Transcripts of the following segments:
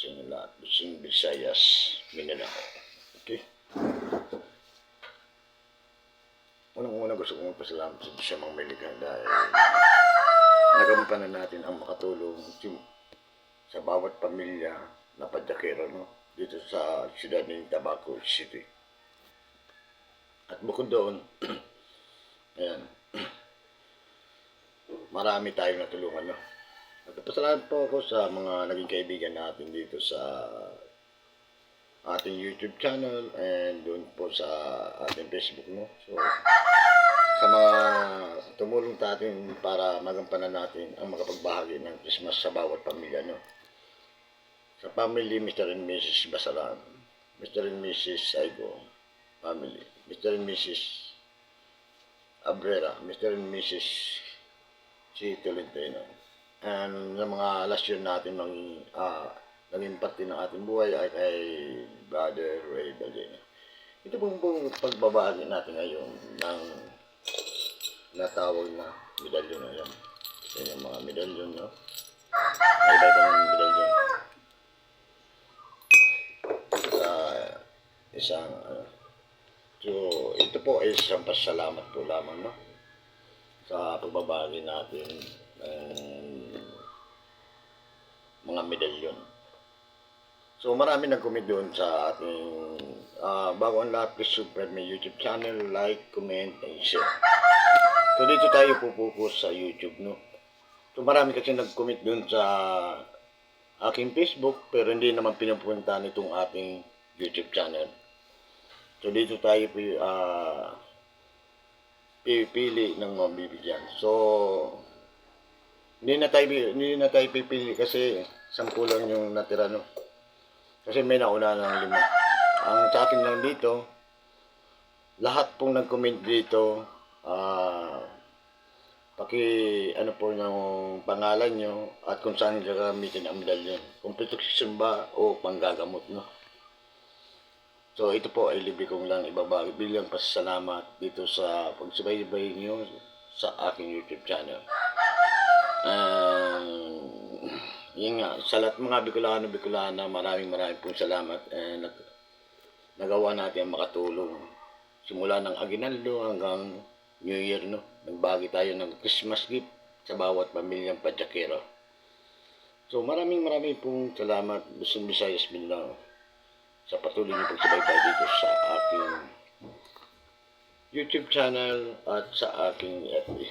sa inyo lahat. Busing Visayas, Mindanao. Okay? Unang-una gusto kong magpasalamat sa sa mga Melika dahil nagampanan natin ang makatulong sa bawat pamilya na padyakero no? dito sa siyudad ng Tabaco City. At bukod doon, ayan, marami tayong natulungan. No? Nagpapasalamat po ako sa mga naging kaibigan natin dito sa ating YouTube channel and doon po sa ating Facebook. No? So, sa mga tumulong sa atin para magampanan natin ang makapagbahagi ng Christmas sa bawat pamilya. No? Sa family, Mr. and Mrs. Basaran, Mr. and Mrs. Saigo family, Mr. and Mrs. Abrera, Mr. and Mrs. si Tolentino. And sa mga lasyon natin ng ah, naging parte ng ating buhay ay kay Brother Ray Baldini. Ito pong pong pagbabahagi natin ngayon ng natawag na medalyon na yan. Ito yung mga medalyon, no? May iba-ibang medalyon. Sa isang, ano, so, ito po ay isang pasalamat po lamang, no? Sa pagbabahagi natin ng mga medalyon. So marami nag-comment doon sa ating ah, bago ang lahat, please subscribe my YouTube channel, like, comment, and share. So dito tayo pupukus sa YouTube, no? So marami kasi nag-comment doon sa aking Facebook, pero hindi naman pinupunta nitong ating YouTube channel. So dito tayo ah, pipili ng mga bibigyan. So hindi na tayo hindi na tayo pipili kasi sampu lang yung natira no. Kasi may nauna ng lima. Ang sa akin lang dito, lahat pong nag-comment dito, ah, paki ano po ng pangalan nyo at kung saan gagamitin ang medalyon. Kung protection ba o panggagamot, no? So ito po ay libre kong lang ibabagi bilang pasasalamat dito sa pagsubaybay niyo sa aking YouTube channel. Um, yun nga, sa lahat mga Bicolano, Bicolana, maraming maraming pong salamat. And nag, nagawa natin makatulong. Simula ng Aguinaldo hanggang New Year, no? Nagbagi tayo ng Christmas gift sa bawat pamilyang Padyakero. So maraming maraming pong salamat, Luzon, Visayas, Mindanao sa patuloy niyo pagsubaybay dito sa aking YouTube channel at sa aking FB.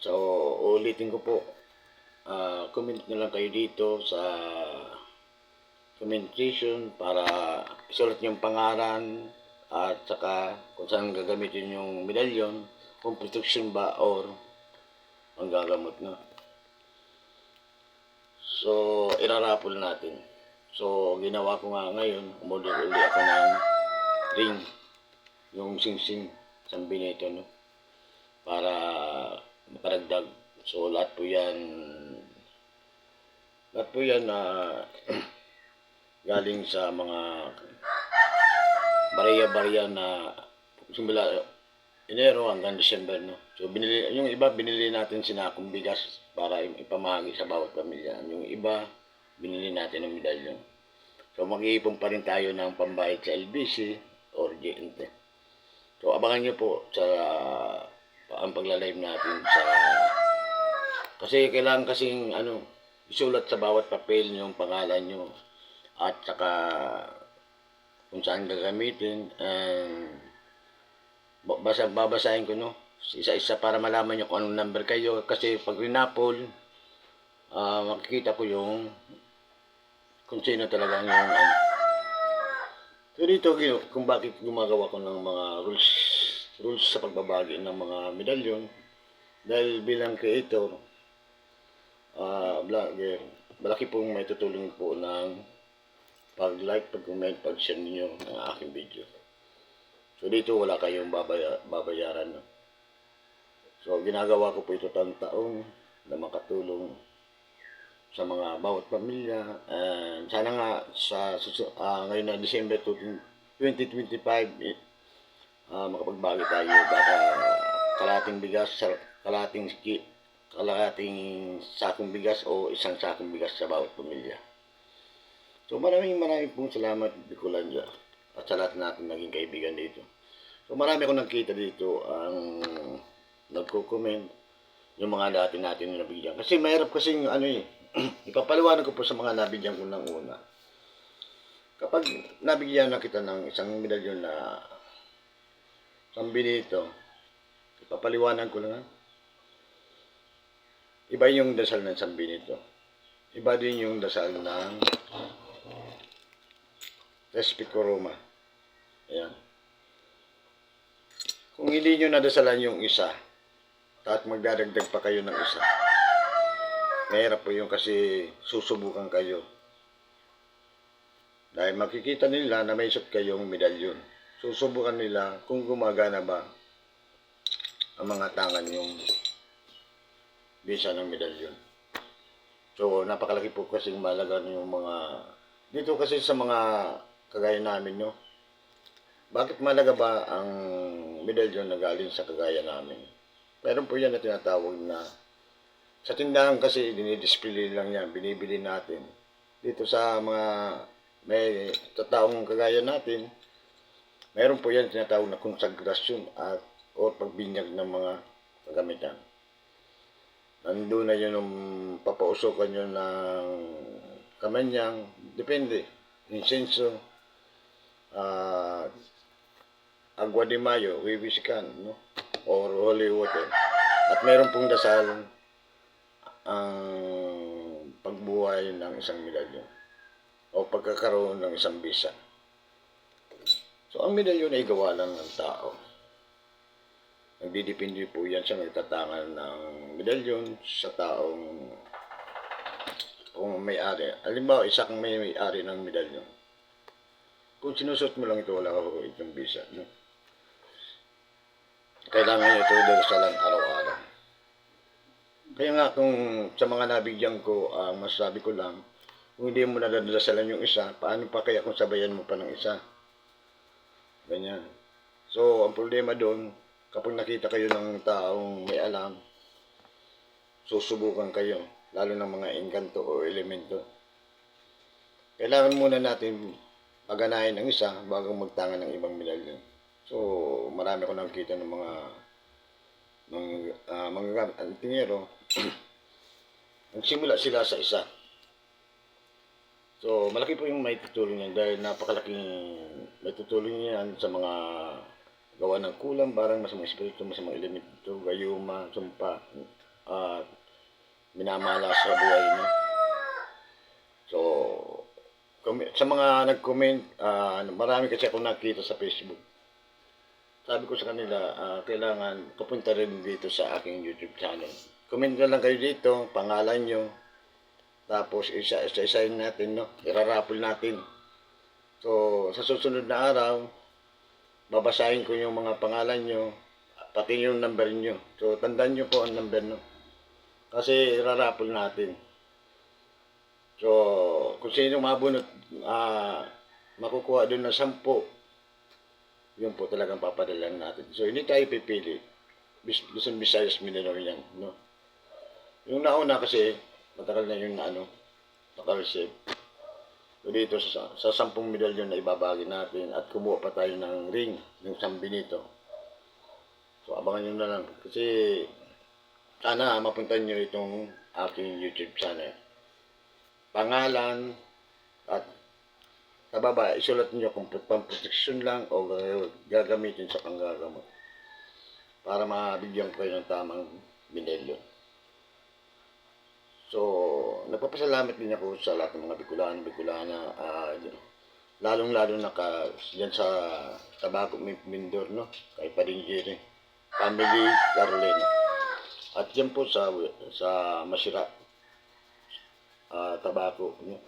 So, ulitin ko po, ah, comment na lang kayo dito sa comment section para isulat yung pangalan at saka kung saan gagamitin yung medalyon, kung protection ba or ang gagamot na. So, irarapol natin. So, ginawa ko nga ngayon, umorder uli ako ng ring, yung sing-sing, San Benito, no? Para makaragdag. So, lahat po yan, lahat po yan na galing sa mga bariya-bariya na simula Enero hanggang December, no? So, binili, yung iba, binili natin sinakong bigas para ipamahagi sa bawat pamilya. Yung iba, binili natin ng medalyon. So, mag-iipon pa rin tayo ng pambayad sa LBC or GNT. So, abangan nyo po sa ang paglalive natin sa kasi kailangan kasing ano isulat sa bawat papel yung pangalan nyo at saka kung saan gagamitin. And ba- basa, babasahin ko no? Isa-isa para malaman nyo kung anong number kayo. Kasi pag rinapol ah makikita ko yung kung sino talaga yung ano so dito kung bakit gumagawa ko ng mga rules rules sa pagbabagi ng mga medalyon. Dahil bilang creator ah vlogger malaki pong may tutulong po ng pag-like, pag-comment, pag-share ninyo ng aking video. So dito wala kayong babaya, babayaran. No? So ginagawa ko po ito taong taon na makatulong sa mga bawat pamilya. And sana nga sa ah, ngayon na December 2025, eh, ah, makapagbagi tayo. Baka kalating bigas, kalating, ki- kalating sakong bigas o isang sakong bigas sa bawat pamilya. So maraming maraming pong salamat Bicolandia at sa lahat natin naging kaibigan dito. So marami akong nakita dito ang nagko-comment yung mga dati natin na nabigyan. Kasi mahirap kasi ano eh, ipapaliwanag ko po sa mga nabigyan ko ng una. Kapag nabigyan na kita ng isang medalyon na San Benito, ipapaliwanag ko lang. ha? Iba yung dasal ng San Benito. Iba din yung dasal ng Respico Roma. Ayan. Kung hindi nyo nadasalan yung isa, at magdadagdag pa kayo ng isa, mahirap po yung kasi susubukan kayo. Dahil makikita nila na may isot kayong medalyon. Susubukan nila kung gumagana ba ang mga tangan yung bisa ng medalyon. So, napakalaki po kasing malaga yung mga... Dito kasi sa mga kagaya namin, no? Bakit malaga ba ang medalyon na galing sa kagaya namin? Meron po yan na tinatawag na sa tindahan kasi dinidisplay lang yan, binibili natin. Dito sa mga may tataong kagaya natin, meron po yan tinatawag na konsagrasyon at o pagbinyag ng mga kagamitan. Nandun na yun yung papausokan yun ng kamanyang, depende, insenso, ah agua de mayo, wiwisikan, no? Or holy water. At meron pong dasal ang pagbuhay ng isang medalyon o pagkakaroon ng isang bisa. So, ang medalyon ay gawa lang ng tao. Nagdidepende po yan sa nagtatangan ng medalyon sa taong kung may-ari. Halimbawa, isa kang may may-ari ng medalyon. Kung sinusot mo lang ito, wala ka itong bisa. No? Kailangan nyo ito dalasalan araw-araw. Kaya nga kung sa mga nabigyan ko, ang masasabi ko lang, kung hindi mo nadadasalan yung isa, paano pa kaya kung sabayan mo pa ng isa? Ganyan. So, ang problema doon, kapag nakita kayo ng taong may alam, susubukan kayo, lalo ng mga engkanto o elemento. Kailangan muna natin paganahin ang isa bago magtangan ng ibang medalyon. So, marami ko nakita ng mga ng uh, mga antingero nagsimula sila sa isa. So, malaki po yung may tutulong niyan dahil napakalaking may tutulong niyan sa mga gawa ng kulang, barang masamang espiritu, masamang elemento, gayuma, sumpa, at minamala sa buhay niya. So, sa mga nag-comment, ah, marami kasi ako nakita sa Facebook. Sabi ko sa kanila, ah, kailangan papunta rin dito sa aking YouTube channel. Comment na lang kayo dito, pangalan nyo, tapos isa isa isahin natin, no? Irarapol natin. So, sa susunod na araw, babasahin ko yung mga pangalan nyo, pati yung number nyo. So, tandaan nyo po ang number, no? Kasi irarapol natin. So, kung sino mabunot, ah, makukuha doon na sampu, yun po talagang papadalan natin. So, hindi tayo pipili. Bis, Luzon, Visayas, Mindanao yan, no? Yung nauna kasi, matagal na yung ano, naka-receive. Dito sa, sa sampung medalyon na ibabagi natin at kumuha pa tayo ng ring, ng San Benito. So, abangan nyo na lang. Kasi, sana mapuntan nyo itong aking YouTube channel. Pangalan at sa baba, isulat nyo kung pamproteksyon lang o gagamitin sa panggagamot para mabigyan ko kayo ng tamang binelyon. So, nagpapasalamat din ako sa lahat ng mga Bicolano, Bicolana, ah, lalong-lalo na ka, yan sa Tabaco Mindor, no? Kay Padinggiri, Family Carolina. At yan po sa, sa Masira, ah, Tabaco, no?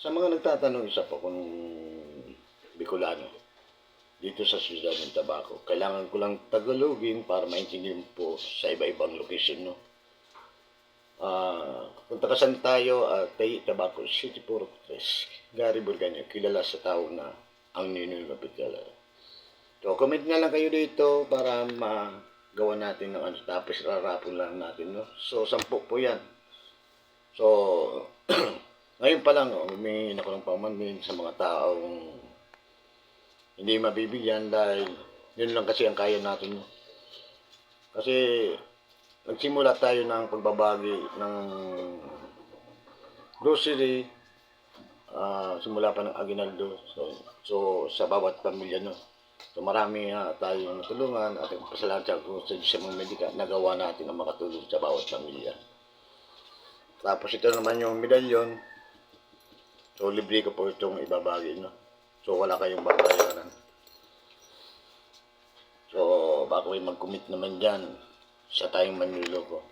Sa mga nagtatanong isa po kung Bicolano, dito sa Ciudad ng Tabaco, kailangan ko lang Tagalogin para maintindihan po sa iba-ibang location, no? Ah, punta ka saan tayo at Tay Tabaco City Puro Tres. Gary Burganyo, kilala sa tao na ang Ninoy Mapitala. So, comment nga lang kayo dito para magawa natin ng ano. Tapos rarapon lang natin, no? So, sampu po yan. So, Ngayon pa lang, oh, may ako ng pamanin sa mga taong hindi mabibigyan dahil yun lang kasi ang kaya natin. Kasi nagsimula tayo ng pagbabagi ng grocery ah, simula pa ng Aguinaldo. So, so sa bawat pamilya no. So marami na tayong natulungan at pasalamat sa kung sa mga medika nagawa natin ang makatulong sa bawat pamilya. Tapos ito naman yung medalyon. So libre ko po itong ibabagi no. So wala kayong babayaran. So baka kayo mag-commit naman dyan sa tayong manluloko.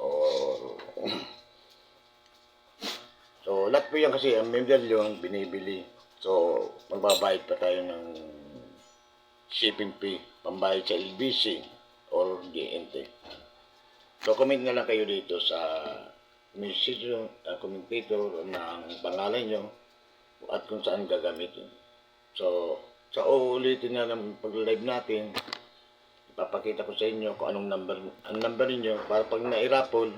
Or So, lahat po yan kasi, ang medalyon, binibili. So, magbabayad pa tayo ng shipping fee, pambayad sa LBC or GNT. So, comment na lang kayo dito sa message, uh, commentator ng pangalan nyo at kung saan gagamitin. So, sa uulitin na ng pag-live natin, ipapakita ko sa inyo kung anong number, ang number niyo para pag nairapol,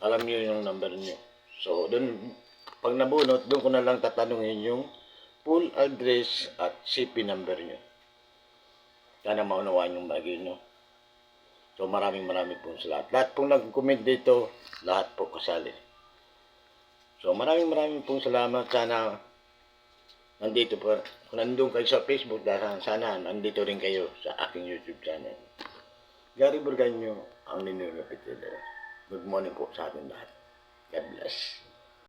alam niyo yung number niyo. So, doon, pag nabunot, doon ko na lang tatanungin yung full address at CP number nyo. Sana maunawaan yung bagay nyo. So, maraming maraming po sa lahat. Lahat pong nag-comment dito, lahat po kasali. So, maraming maraming pong salamat. Sana nandito po. Kung nandun kayo sa Facebook, dahil sana nandito rin kayo sa aking YouTube channel. Gary Burganyo, ang ninulupit Good morning po sa ating lahat. God bless.